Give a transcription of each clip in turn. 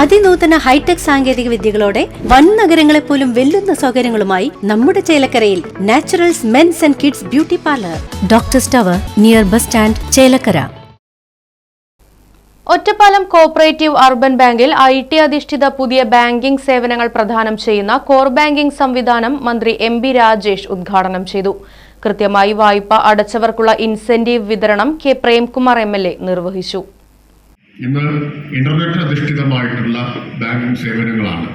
അതിനൂതന hi tech സാങ്കേതിക വിദ്യകളോടെ വൻ നഗരങ്ങളെ പോലും വെല്ലുന്ന സൗകര്യങ്ങളുമായി നമ്മുടെ ചേലക്കരയിൽ naturals men's and kids beauty parlour. Doctor tower near bus stand Chelakkara. Ottapalam cooperative urban ബാങ്കിൽ ഐ ടി അധിഷ്ഠിത പുതിയ ബാങ്കിംഗ് സേവനങ്ങൾ പ്രദാനം ചെയ്യുന്ന കോർ ബാങ്കിംഗ് സംവിധാനം മന്ത്രി എം ബി രാജേഷ് ഉദ്ഘാടനം ചെയ്തു. കൃത്യമായി വായ്പ അടച്ചവർക്കുള്ള ഇൻസെന്റീവ് വിതരണം കെ പ്രേംകുമാർ എം നിർവഹിച്ചു. ഇന്ന് ഇന്റർനെറ്റ് അധിഷ്ഠിതമായിട്ടുള്ള ബാങ്കിംഗ് സേവനങ്ങളാണ്.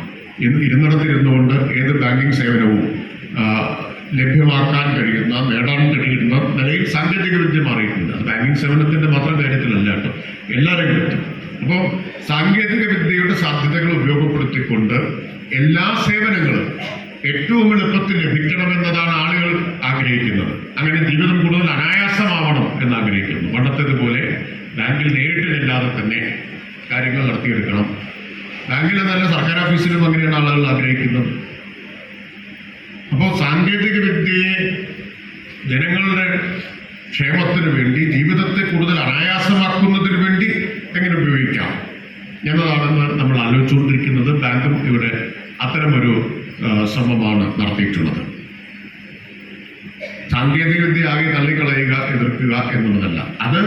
ഇന്ന് ഇരുന്നിടത്തിരുന്നുകൊണ്ട് ഏത് ബാങ്കിംഗ് സേവനവും ലഭ്യമാക്കാൻ കഴിയുന്ന നേടാൻ കഴിയുന്ന നിലയിൽ സാങ്കേതിക വിദ്യ മാറിയിട്ടുണ്ട്. അത് ബാങ്കിങ് സേവനത്തിന്റെ മാത്രം കാര്യത്തിലല്ല കേട്ടോ. എല്ലാ രംഗത്തും അപ്പോൾ സാങ്കേതിക വിദ്യയുടെ സാധ്യതകൾ ഉപയോഗപ്പെടുത്തിക്കൊണ്ട് എല്ലാ സേവനങ്ങളും ഏറ്റവും എളുപ്പത്തിൽ ലഭിക്കണമെന്നതാണ് ആളുകൾ ആഗ്രഹിക്കുന്നത്. അങ്ങനെ ജീവിതം കൂടുതൽ അനായാസമാവണം എന്ന് ആഗ്രഹിക്കുന്നു പണ്ടത്തേതുപോലെ ബാങ്കിൽ നേരിട്ട് ചെല്ലാതെ തന്നെ കാര്യങ്ങൾ നടത്തിയെടുക്കണം. ബാങ്കിൽ നല്ല സർക്കാർ ഓഫീസിലും അങ്ങനെയാണ് ആളുകൾ ആഗ്രഹിക്കുന്നത്. അപ്പോൾ സാങ്കേതിക വിദ്യയെ ജനങ്ങളുടെ ക്ഷേമത്തിന് വേണ്ടി ജീവിതത്തെ കൂടുതൽ അനായാസമാക്കുന്നതിന് വേണ്ടി എങ്ങനെ ഉപയോഗിക്കാം എന്നതാണെന്ന് നമ്മൾ ആലോചിച്ചുകൊണ്ടിരിക്കുന്നത്. ബാങ്കും ഇവിടെ അത്തരമൊരു ശ്രമമാണ് നടത്തിയിട്ടുള്ളത്. സാങ്കേതികവിദ്യ ആകെ തള്ളിക്കളയുക എതിർക്കുക എന്നുള്ളതല്ല. അത്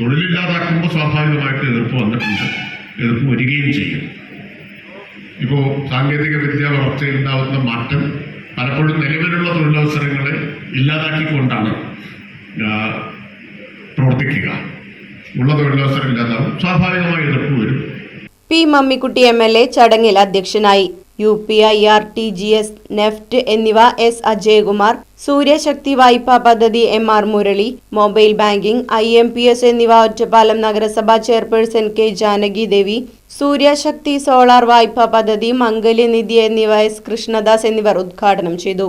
തൊഴിലില്ലാതാക്കുമ്പോൾ സ്വാഭാവികമായിട്ട് എതിർപ്പ് വന്നിട്ടുണ്ട്. എതിർപ്പ് വരികയും ചെയ്യും. ഇപ്പോൾ സാങ്കേതിക വിദ്യ വളർച്ചയിൽ ഉണ്ടാകുന്ന മാറ്റം പലപ്പോഴും നിലവിലുള്ള തൊഴിലവസരങ്ങളെ ഇല്ലാതാക്കിക്കൊണ്ടാണ് പ്രവർത്തിക്കുക. ഉള്ള തൊഴിലവസരം ഇല്ലാതാവും. സ്വാഭാവികമായി എതിർപ്പ് വരും. P Mammikutty M L A ചടങ്ങിൽ അധ്യക്ഷനായി U P I R T G S NEFT എന്നിവ എസ് അജയകുമാർ സൂര്യശക്തി വായ്പാ പദ്ധതി M R Murali mobile banking I M P S എന്നിവ ഒറ്റപ്പാലം നഗരസഭാ chairperson K Janaki Devi Suryashakti solar വായ്പാ പദ്ധതി മംഗല്യനിധി എന്നിവ എസ് കൃഷ്ണദാസ് എന്നിവർ ഉദ്ഘാടനം ചെയ്തു.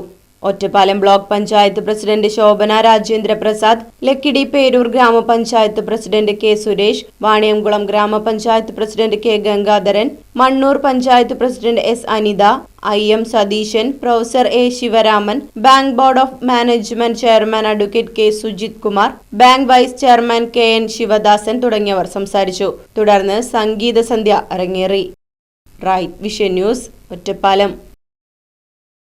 Ottapalam block panchayat president Shobhana Rajendra Prasad Lakkidi Peroor grama panchayat president K Suresh Vaniyamkulam grama panchayat president K Gangadharan Mannur panchayat president S Anitha I M Satheesan professor A Sivaraman bank board of management chairman advocate K Sujith Kumar bank vice chairman K N Sivadasan തുടങ്ങിയവർ സംസാരിച്ചു. തുടർന്ന് സംഗീത സന്ധ്യ അരങ്ങേറി. Right vision news Ottapalam.